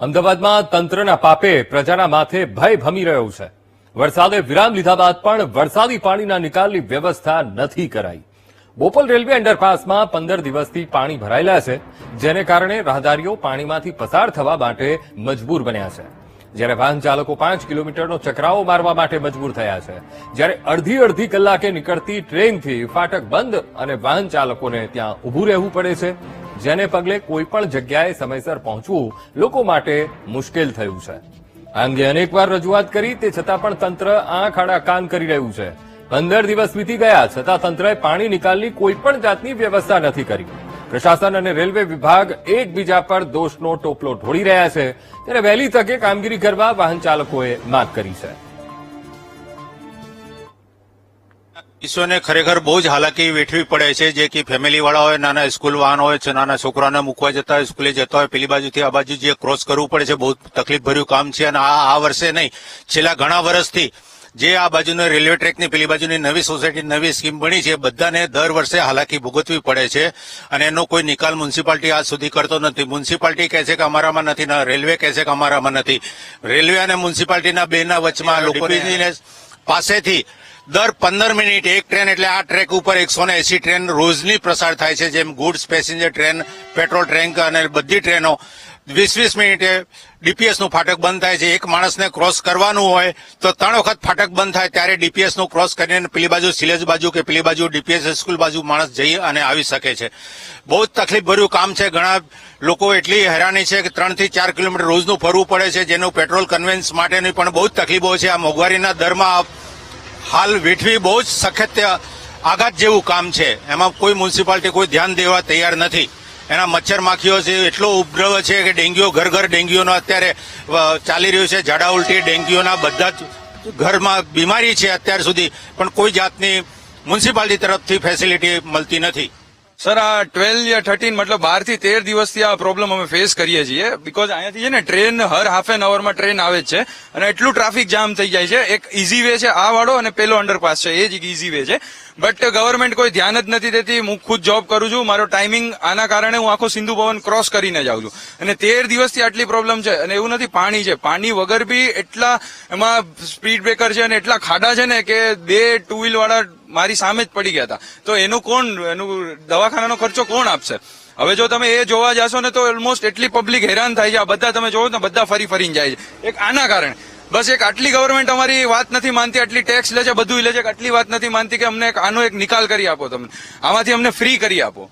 અમદાવાદમાં તંત્રના પાપે પ્રજાના માથે ભય ભમી રહ્યો છે. વરસાદે વિરામ લીધા બાદ પણ વરસાદી પાણીના નિકાલની વ્યવસ્થા નથી કરાઈ. બોપલ રેલવે અંડરપાસમાં પંદર દિવસથી પાણી ભરાયેલા છે, જેને કારણે રાહદારીઓ પાણીમાંથી પસાર થવા માટે મજબૂર બન્યા છે. જ્યારે વાહન ચાલકો પાંચ કિલોમીટરનો ચકરાવો મારવા માટે મજબૂર થયા છે, જ્યારે અડધી અડધી કલાકે નીકળતી ટ્રેનથી ફાટક બંધ અને વાહન ચાલકોને ત્યાં ઊભું રહેવું પડે છે. જેને પગલે કોઈપણ જગ્યાએ સમયસર પહોંચવું લોકો માટે મુશ્કેલ થયું છે. આ અંગે અનેકવાર રજૂઆત કરી તે છતાં પણ તંત્ર આંખ આડા કાન કરી રહ્યું છે. પંદર દિવસ વીતી ગયા છતાં તંત્રએ પાણી નિકાલની કોઈપણ જાતની વ્યવસ્થા નથી કરી. પ્રશાસન અને રેલવે વિભાગ એકબીજા પર દોષનો ટોપલો ઢોળી રહ્યા છે. ત્યારે વહેલી તકે કામગીરી કરવા વાહન ચાલકોએ માંગ કરી છે. ઈશ્વરને ખરેખર બહુ જ હાલાકી વેઠવી પડે છે જે કે ફેમિલી વાળા હોય નાના સ્કૂલ વાહન હોય છે નાના છોકરાને મૂકવા જતા હોય સ્કૂલે જતા હોય પેલી બાજુથી આ બાજુ જે ક્રોસ કરવું પડે છે બહુ તકલીફ ભર્યું કામ છે અને આ આ વર્ષે નહીં છેલ્લા ઘણા વર્ષથી જે આ બાજુનો રેલવે ટ્રેકની પેલી બાજુની નવી સોસાયટી નવી સ્કીમ બની છે બધાને દર વર્ષે હાલાકી ભોગવવી પડે છે અને એનો કોઈ નિકાલ મ્યુનિસિપાલિટી આજ સુધી કરતો નથી. મ્યુનિસિપાલિટી કહે છે કે અમારામાં નથી ને રેલવે કહે છે કે અમારામાં નથી. રેલવે અને મ્યુનિસિપાલિટીના બેના વચમાં લોકોની પાસેથી દર પંદર મિનિટ એક ટ્રેન એટલે આ ટ્રેક ઉપર એકસો ને એસી ટ્રેન રોજની પ્રસાર થાય છે, જેમ goods, passenger train, petrol train અને બધી ટ્રેનો. વીસ વીસ મિનિટે ડીપીએસનું ફાટક બંધ થાય છે. એક માણસને ક્રોસ કરવાનું હોય તો ત્રણ વખત ફાટક બંધ થાય ત્યારે ડીપીએસનું ક્રોસ કરીને પેલી બાજુ સિલેજ બાજુ કે પેલી બાજુ ડીપીએસ સ્કૂલ બાજુ માણસ જઈ અને આવી શકે છે. બહુ જ તકલીફભર્યું કામ છે. ઘણા લોકો એટલી હેરાની છે કે ત્રણથી ચાર કિલોમીટર રોજનું ફરવું પડે છે, જેનું પેટ્રોલ કન્વેન્સ માટેની પણ બહુ જ તકલીફો છે. આ મોંઘવારીના દરમાં હાલ વેઠવી બહુ જ સખત આઘાત જેવું કામ છે. એમાં કોઈ મ્યુનિસિપાલિટી કોઈ ધ્યાન દેવા તૈયાર નથી. એના મચ્છર માખીઓ છે એટલો ઉપદ્રવ છે કે ડેન્ગ્યુ, ઘર ઘર ડેન્ગ્યુનો અત્યારે ચાલી રહ્યું છે. ઝાડા ઉલટી ડેન્ગ્યુના બધા જ ઘરમાં બીમારી છે અત્યાર સુધી. પણ કોઈ જાતની મ્યુનિસિપાલિટી તરફથી ફેસિલિટી મળતી નથી. સર, આ ટ્વેલ્વ યા થર્ટીન, મતલબ બારથી તેર દિવસથી આ પ્રોબ્લેમ અમે ફેસ કરીએ છીએ બીકોઝ અહીંયાથી છે ને ટ્રેન હર હાફ એન અવરમાં ટ્રેન આવે જ છે, અને એટલું ટ્રાફિક જામ થઈ જાય છે. એક ઇઝી વે છે આ વાળો અને પેલો અંડરપાસ છે, એ જ ઇઝી વે છે. બટ ગવર્મેન્ટ કોઈ ધ્યાન જ નથી દેતી, હું ખુદ જોબ કરું છું, મારો ટાઈમિંગ આના કારણે હું આખો સિંધુ ભવન ક્રોસ કરીને જાઉં છું. અને તેર દિવસથી આટલી પ્રોબ્લેમ છે, અને એવું નથી પાણી છે. પાણી વગર બી એટલા એમાં સ્પીડ બ્રેકર છે અને એટલા ખાડા છે ને કે બે ટુ વ્હીલ વાળા મારી સામે જ પડી ગયા હતા. તો એનું કોણ, એનું દવાખાનાનો ખર્ચો કોણ આપશે? હવે જો તમે એ જોવા જશો ને તો ઓલમોસ્ટ એટલી પબ્લિક હેરાન થાય છે. આ બધા તમે જોવો ને, બધા ફરી ફરીને જાય છે. એક આના કારણે. બસ એક આટલી ગવર્મેન્ટ અમારી વાત નથી માનતી, આટલી ટેક્સ લે છે બધું લે છે આટલી વાત નથી માનતી કે અમને આનો એક નિકાલ કરી આપો તમને આમાંથી અમને ફ્રી કરી આપો.